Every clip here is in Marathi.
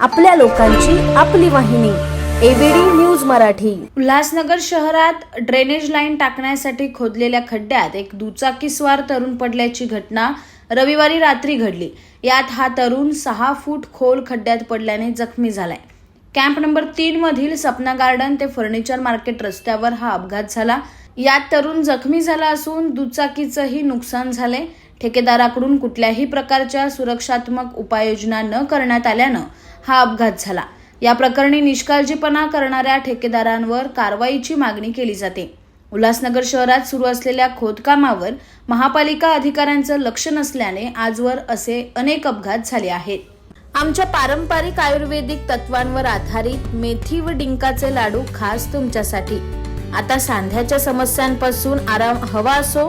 आपल्या लोकांची आपली वाहिनी एबीडी न्यूज मराठी. उल्हासनगर शहरात ड्रेनेज लाईन टाकण्यासाठी खोदलेल्या खड्ड्यात एक दुचाकीस्वार तरुण पडल्याची घटना रविवारी रात्री घडली. यात हा तरुण सहा फूट खोल खड्ड्यात पडल्याने जखमी झालाय. कॅम्प नंबर तीन मधील सपना गार्डन ते फर्निचर मार्केट रस्त्यावर हा अपघात झाला. यात तरुण जखमी झाला असून दुचाकीचंही नुकसान झाले ठेकेदाराकडून कुठल्याही प्रकारच्या सुरक्षात्मक उपाययोजना न करण्यात आल्यानं हा अपघात झाला. या प्रकरणी निष्काळजीपणा करणाऱ्या ठेकेदारांवर कारवाईची मागणी केली जाते. उल्हासनगर शहरात सुरू असलेल्या खोदकामावर महापालिका अधिकाऱ्यांचं लक्ष नसल्याने आजवर असे अनेक अपघात झाले आहेत. आमच्या पारंपरिक आयुर्वेदिक तत्वांवर आधारित मेथी व डिंकाचे लाडू खास तुमच्यासाठी. आता सांध्याच्या समस्यांपासून आराम हवा असो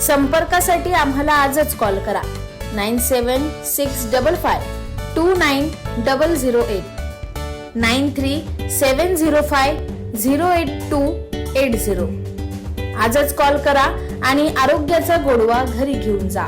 संपर्कासाठी आम्हाला आजच कॉल करा. Nine seven six double five two nine double zero eight. Nine three seven zero five zero eight two eight zero. आजच कॉल करा आणि आरोग्याचा गोडवा घरी घेऊन जा.